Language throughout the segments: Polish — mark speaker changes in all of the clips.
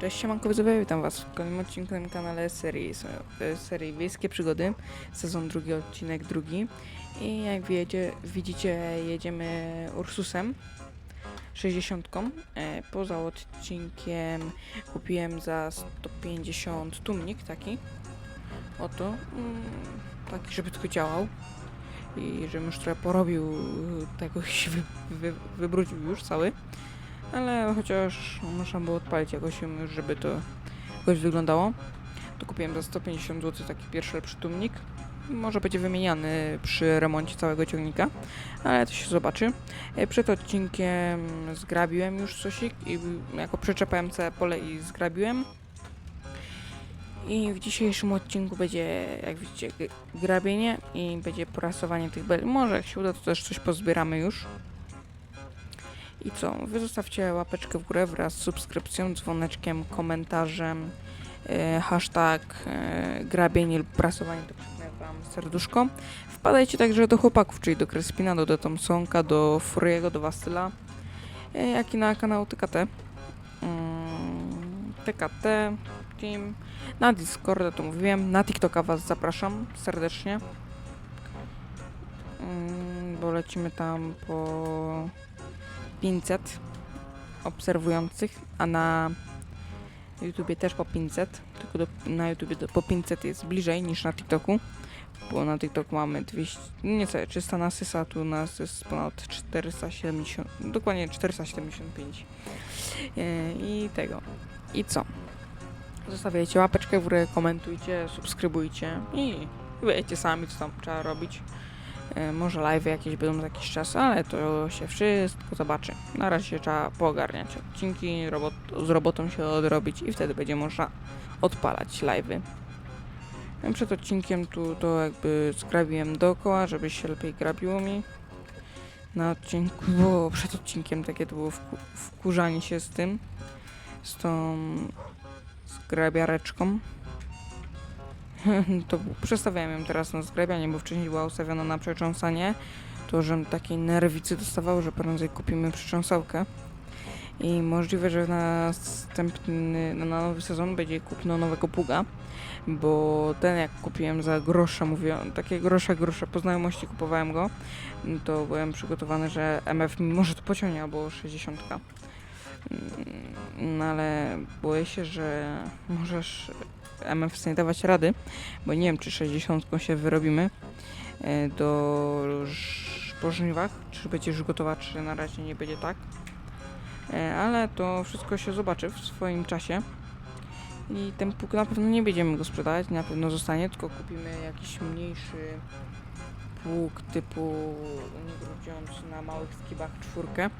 Speaker 1: Cześć, siemanko, widzowie, witam was w kolejnym odcinku na kanale serii, e, serii Wiejskie Przygody, sezon drugi, odcinek drugi. I jak wiecie, widzicie, jedziemy Ursusem 60. E, poza odcinkiem kupiłem za 150 tumnik taki. Oto, mm, taki, żeby tylko działał. I żebym już trochę porobił tego, się wy, wy, wybrudził już cały. Ale chociaż można było odpalić jakoś ją już, żeby to jakoś wyglądało. To kupiłem za 150 zł taki pierwszy lepszy tłumnik. Może będzie wymieniany przy remoncie całego ciągnika, ale to się zobaczy. E, Przed odcinkiem zgrabiłem już cosik i jako przyczepałem całe pole i zgrabiłem. I w dzisiejszym odcinku będzie, jak widzicie, grabienie i będzie porasowanie tych bel. Może jak się uda, to też coś pozbieramy już. I co? Wy zostawcie łapeczkę w górę wraz z subskrypcją, dzwoneczkiem, komentarzem, e, hashtag e, grabienie lub prasowanie, to przypnę wam serduszko. Wpadajcie także do chłopaków, czyli do Crespina, do Detomsonka, do Furiego, do Wastyla, e, jak i na kanał TKT. Mm, TKT Team. Na Discorda to mówiłem, na TikToka was zapraszam serdecznie. Mm, bo lecimy tam po 500 obserwujących, a na YouTubie też po 500, tylko do, na YouTubie do, po 500 jest bliżej niż na TikToku, bo na TikToku mamy 200, niecałe 300 na Sysa, tu nas jest ponad 470, dokładnie 475 yy, i tego. I co? Zostawiajcie łapeczkę w górę, komentujcie, subskrybujcie i wiecie sami, co tam trzeba robić. E, Może live jakieś będą za jakiś czas, ale to się wszystko zobaczy. Na razie trzeba poogarniać odcinki, robot, z robotą się odrobić i wtedy będzie można odpalać live'y. E, Przed odcinkiem tu to jakby zgrabiłem dookoła, żeby się lepiej grabiło mi. Na odcinku, bo przed odcinkiem takie to było wku, wkurzanie się z tym, z tą zgrabiareczką. to przestawiałem ją teraz na zgrabianie, bo wcześniej była ustawiona na przetrząsanie. To, żem takiej nerwicy dostawał, że prędzej kupimy przetrząsałkę. I możliwe, że na następny, na nowy sezon będzie kupno nowego pługa, bo ten jak kupiłem za grosze, mówię, takie grosze, grosze, po znajomości kupowałem go, to byłem przygotowany, że MF mi może to pociągnie, albo 60. Mm, No ale boję się, że możesz MF nie dawać rady, bo nie wiem, czy 60 się wyrobimy e, do po żniwach, czy będzie już gotowa, czy na razie nie będzie tak. E, Ale to wszystko się zobaczy w swoim czasie. I ten pług na pewno nie będziemy go sprzedawać, na pewno zostanie, tylko kupimy jakiś mniejszy pług typu grudziąc na małych skibach czwórkę, e,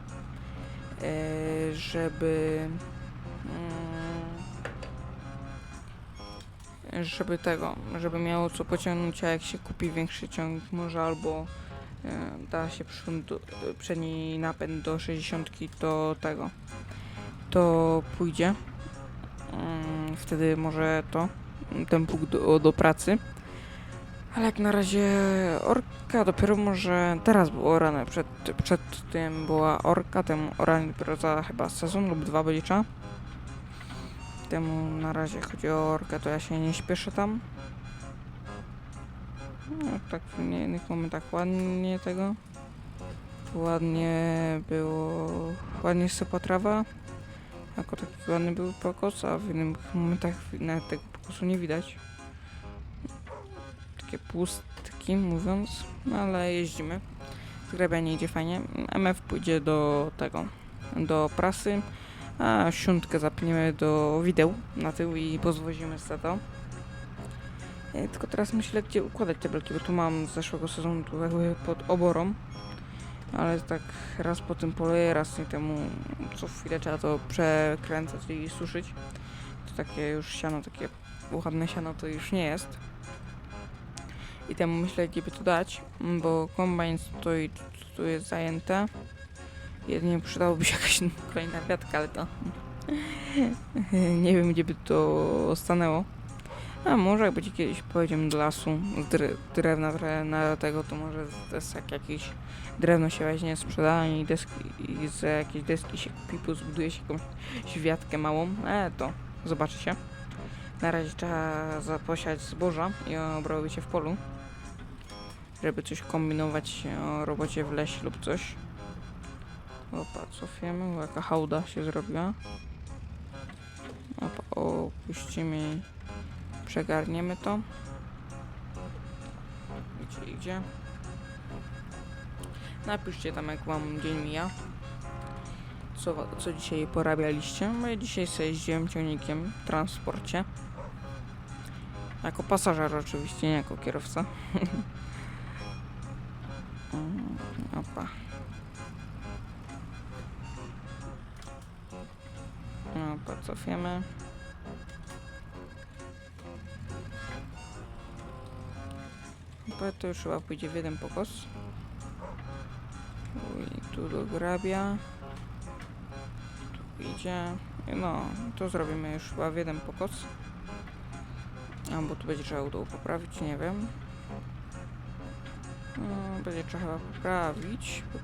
Speaker 1: żeby żeby tego, żeby miało co pociągnąć, a jak się kupi większy ciągnik może albo e, da się przedni napęd do 60 to tego to pójdzie. Mm, wtedy może to ten pług do, do pracy. Ale jak na razie orka dopiero może teraz było orane przed, przed tym była orka temu oranie dopiero za chyba sezon lub dwa będzie trzeba temu na razie chodzi o orkę, to ja się nie śpieszę tam. No, tak w innych momentach ładnie tego. Ładnie było, ładnie sypła trawa. Jako taki ładny był pokos, a w innych momentach nawet tego pokosu nie widać. Takie pustki mówiąc, no ale jeździmy. Zgrabianie idzie fajnie. MF pójdzie do tego, do prasy a siątkę zapniemy do wideł na tył i pozwozimy z. E, Tylko teraz myślę, gdzie układać te belki, bo tu mam z zeszłego sezonu tu pod oborą. Ale tak raz po tym poleję, raz nie temu co chwilę trzeba to przekręcać i suszyć. To takie już siano, takie ładne siano to już nie jest. I temu myślę, gdzie by to dać, bo kombajn stoi, tu jest zajęte. Jedynie przydałoby się jakaś kolejna wiatka, ale to nie wiem, gdzie by to stanęło. A może jak będzie kiedyś pojedziemy do lasu z dre- drewna trochę na tego, to może z desek jakieś drewno się weźmie, sprzeda i, deski, i z jakiejś deski się kupi, pozbuduje się jakąś wiatkę małą, ale to Zobaczycie. Na razie trzeba zaposiać zboża i obrobić się w polu. Żeby coś kombinować o robocie w lesie lub coś. Opa, cofiemy, bo jaka hałda się zrobiła. Opa, opuścimy i przegarniemy to. Gdzie idzie? Napiszcie tam jak wam dzień mija. Co, co dzisiaj porabialiście? No ja dzisiaj sobie jeździłem ciągnikiem w transporcie. Jako pasażer oczywiście, nie jako kierowca. cofiemy. Opa, to już chyba pójdzie w jeden pokos. I tu do grabia. Tu idzie. No, to zrobimy już chyba w jeden pokos. Albo tu będzie trzeba udało poprawić, nie wiem. No, będzie trzeba chyba poprawić. Bo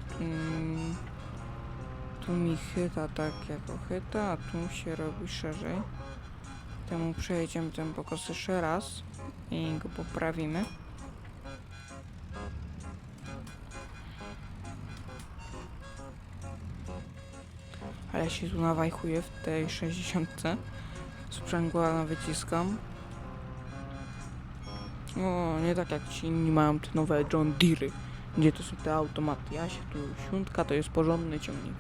Speaker 1: tu, mi chyta tak jako chyta, a tu się robi szerzej. Temu przejedziemy ten pokos jeszcze raz i go poprawimy. Ale się tu nawajchuję w tej 60. Sprzęgła wyciskam. O, nie tak jak ci inni mają te nowe John Deere, gdzie to są te automaty. Ja się tu siuntka to jest porządny ciągnik.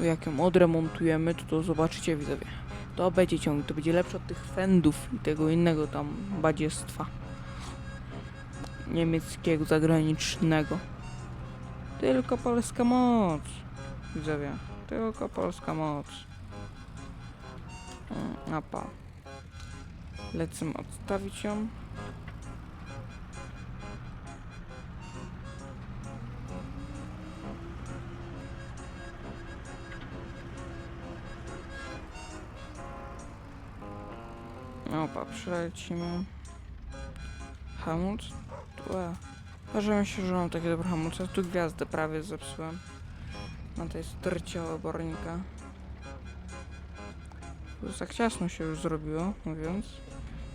Speaker 1: Jak ją odremontujemy, to, to zobaczycie widzowie. To będzie ciągnik, to będzie lepszy od tych fendów i tego innego tam badziestwa. Niemieckiego, zagranicznego. Tylko polska moc. Widzowie, tylko polska moc. Mm, Apa. Lecę odstawić ją. Opa, przelecimy. Hamulc. Ła. Uważam się, że mam takie dobre hamulce. Tu gwiazdę prawie zepsułem. Na tej stercie obornika. Jest tak ciasno się już zrobiło, mówiąc.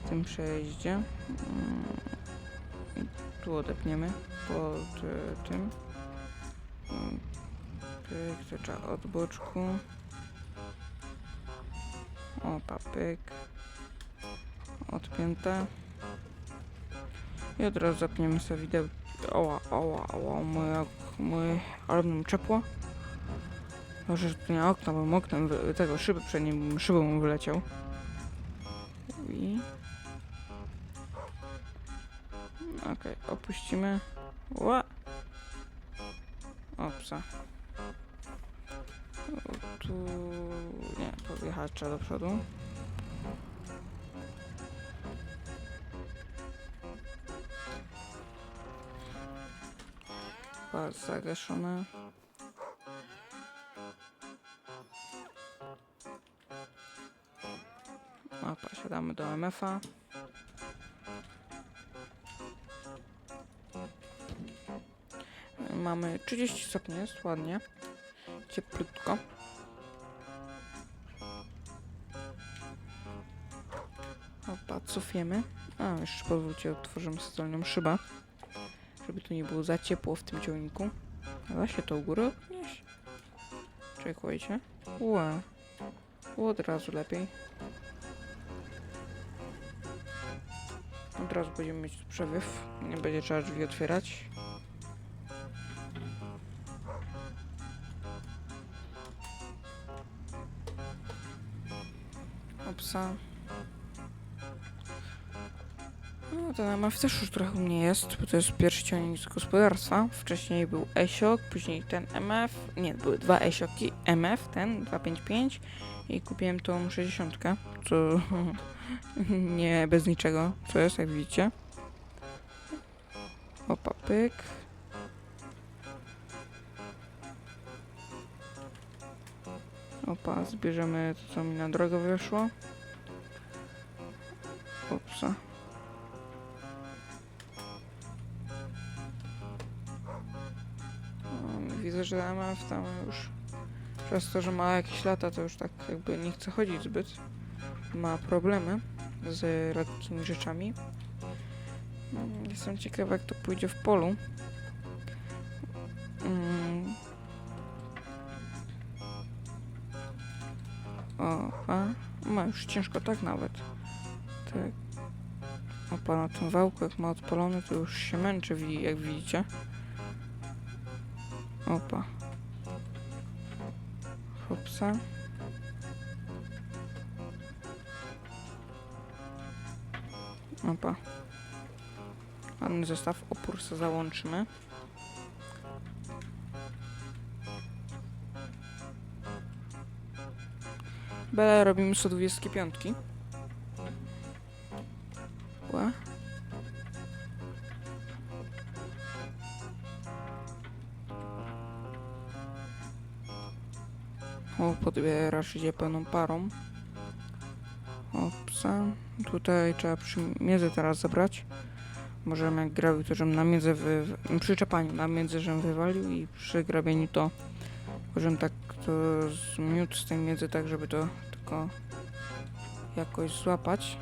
Speaker 1: W tym przejeździe. Mm. Tu odepniemy pod e, tym. Mm. Pyk, to trzeba od boczku. Opa, pyk. Odpięte. I od razu zapniemy sobie widełki. Oła, oła, oła, moje, moje, ale mam czepło. Może, nie okna, bo oknem tego szyby przed nim, szybą wyleciał. I... Okej, opuścimy. Ła! Opsa. Tu... Nie, podjechać trzeba do przodu. Pas zagaszony. Opa, siadamy do MF-a. Mamy 30 stopni, jest ładnie. Cieplutko. Opa, cofiemy. A, jeszcze pozwólcie, otworzymy stolną szybę. Żeby tu nie było za ciepło w tym ciągniku. Da się to u góry podnieść? Czekajcie. Ła. Od razu lepiej. Od razu będziemy mieć tu przewiew. Nie będzie trzeba drzwi otwierać. Opsa. Ten MF też już trochę u mnie jest, bo to jest pierwszy ciągnik z gospodarstwa. Wcześniej był Esiok, później ten MF. Nie, były dwa Esioki. MF, ten 255 i kupiłem tą 60, co nie bez niczego, co jest, jak widzicie. Opa, pyk. Opa, zbierzemy to, co mi na drogę wyszło. Upsa. Że MF tam już przez to, że ma jakieś lata, to już tak jakby nie chce chodzić zbyt. ma problemy z lekkimi rzeczami. Mm, Jestem ciekawa, jak to pójdzie w polu. Mm. O, a, ma już ciężko tak nawet. Tak. Opa, na tym wałku, jak ma odpalony, to już się męczy, jak widzicie. Opa. Hopsa. Opa. Ładny zestaw, opór sobie załączymy. Bele robimy 125. O, podbierasz idzie pełną parą. Opsa. Tutaj trzeba przy miedzy teraz zabrać. Możemy jak grabił to, żebym na miedzę wy- przy czepaniu na miedzę, żebym wywalił i przy grabieniu to żebym tak to zmiótł z tej miedzy tak, żeby to tylko jakoś złapać.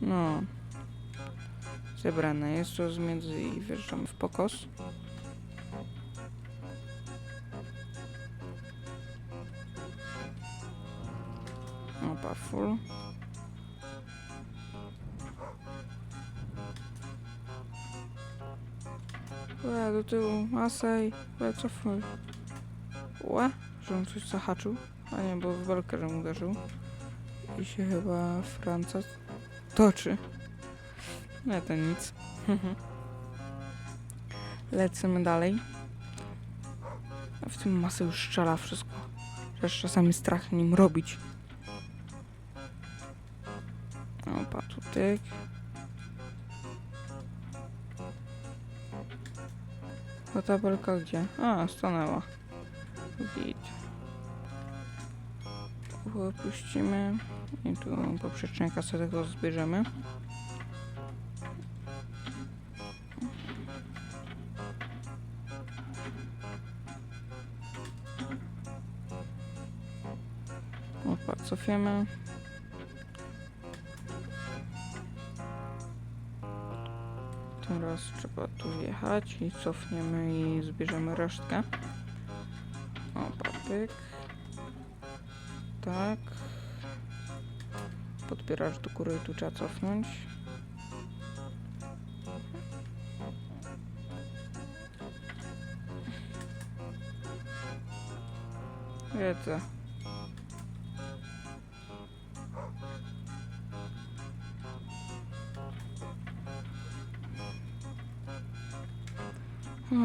Speaker 1: No. Zebrane jest to z miedzy i wjeżdżamy w pokos. Opa, full. Łe, do tyłu, masej, łe, cofuj. Łe, że on coś zahaczył. A nie, bo w belkę żem uderzył. I się chyba Franca toczy. Nie, to nic. Lecimy dalej. A w tym masę już strzela wszystko. Też czasami strach nim robić. Opa, tu tyk. A ta belka gdzie? A, stanęła. Git. Opuścimy. I tu poprzeczniaka sobie tego zbierzemy. Cofiemy. Teraz trzeba tu wjechać i cofniemy i zbierzemy resztkę. Opa, pyk. Tak. Podbierasz do góry i tu trzeba cofnąć. Wiedzę.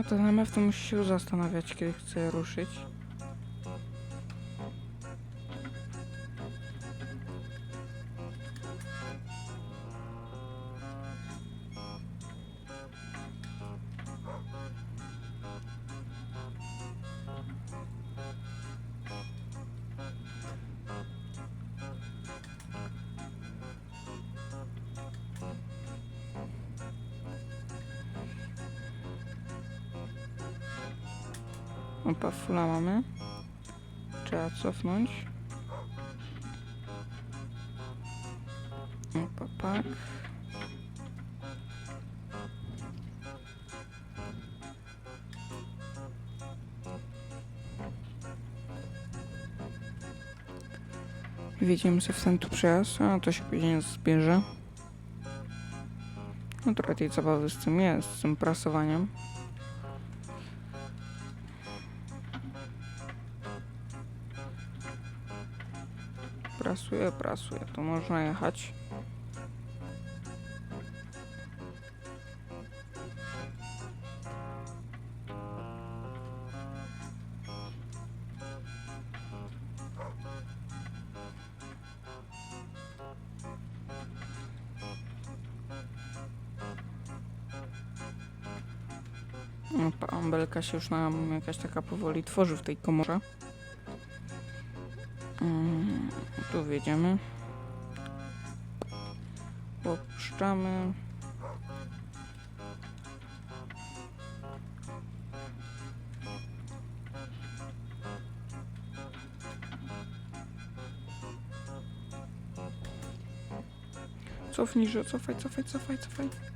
Speaker 1: To MF to musi się zastanawiać, kiedy chce ruszyć. Opa, fula mamy. Trzeba cofnąć. Opa, pak. Widzimy sobie w ten tu przejazd, a to się później zbierze. No trochę tej zabawy z tym jest, z tym prasowaniem. Prasuje, prasuje, to można jechać. Opa, Ambelka się już nam jakaś taka powoli tworzy w tej komorze. jedziemy. Opuszczamy. Cofnij, że cofaj, cofaj, cofaj, cofaj.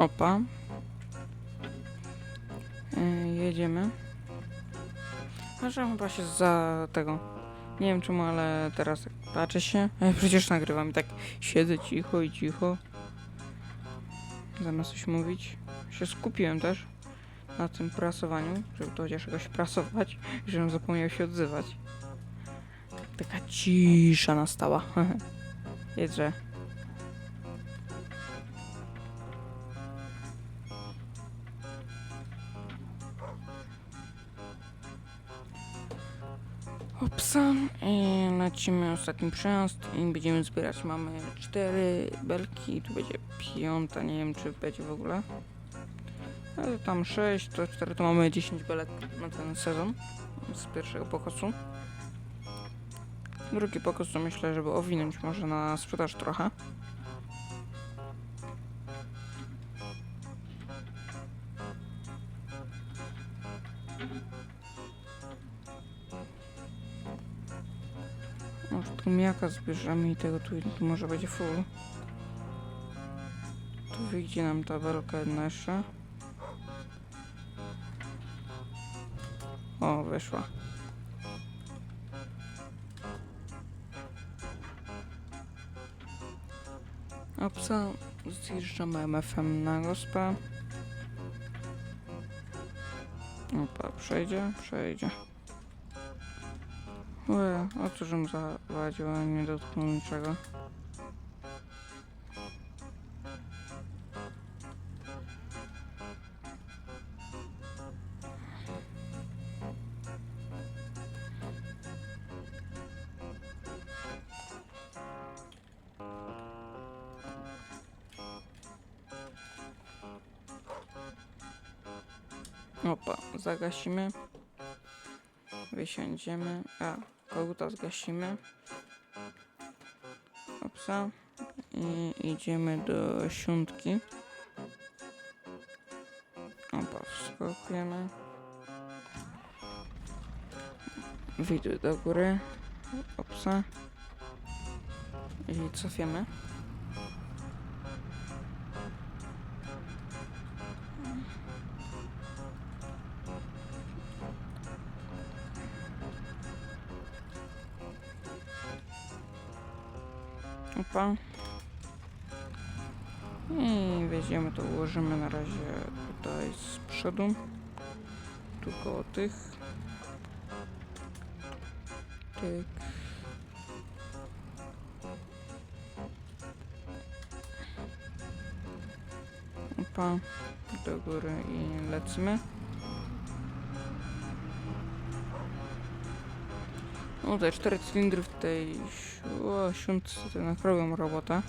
Speaker 1: Opa. E, jedziemy. A że chyba się za tego. Nie wiem czemu, ale teraz tak patrzę się. Przecież nagrywam i tak siedzę cicho i cicho. Zamiast coś mówić. Się skupiłem też na tym prasowaniu, żeby to chociaż jakoś prasować, żebym zapomniał się odzywać. Taka cisza nastała. Jedźże. I lecimy ostatni przejazd i będziemy zbierać. Mamy cztery belki tu będzie piąta, nie wiem czy będzie w ogóle. Ale tam sześć, to cztery to mamy 10 belek na ten sezon z pierwszego pokosu. Drugi pokos to myślę, żeby owinąć może na sprzedaż trochę. Tłumiaka zbierzemy i tego tu, tu może będzie full. Tu wyjdzie nam ta belka jedna jeszcze. O, wyszła. Opsa, zjeżdżamy MFM na gospę. Opa, przejdzie, przejdzie. Ue, o cóżem zawadził, a nie dotknął niczego. Opa, zagasimy. Wysiądziemy. A, koguta zgasimy. Opsa. I idziemy do siódmki. Opa, wskakujemy. Widzę do góry. Opsa. I cofiemy. Opa. I weźmiemy to, ułożymy na razie tutaj z przodu. Tu koło tych. Tyk. Opa. Do góry i lecimy. No te cztery cylindry w tej si- o, siódmce to jednak robią robotę.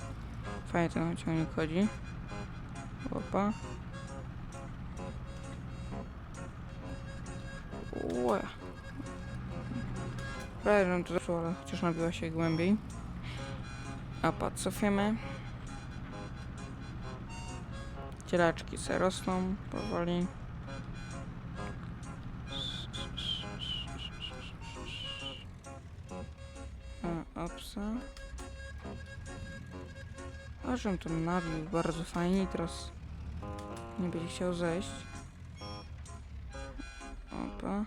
Speaker 1: Fajnie ten ciągnik chodzi. Opa. Ue. Prawie żebym to zeszło, ale chociaż nabiła się głębiej. Opa, cofiemy. Cielaczki se rosną powoli. Proszę, tam nawił bardzo fajnie i teraz nie będzie chciał zejść. Opa.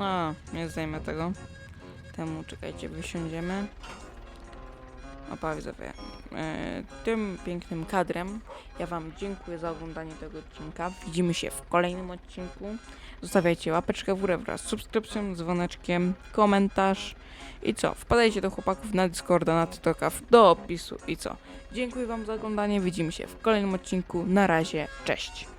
Speaker 1: A, nie zdejmę tego. Temu czekajcie, wysiądziemy. Opa, widzowie, E, tym pięknym kadrem ja Wam dziękuję za oglądanie tego odcinka. Widzimy się w kolejnym odcinku. Zostawiajcie łapeczkę w górę wraz z subskrypcją, dzwoneczkiem, komentarz. I co? Wpadajcie do chłopaków na Discorda, na TikToka, do opisu. I co? Dziękuję Wam za oglądanie. Widzimy się w kolejnym odcinku. Na razie, cześć.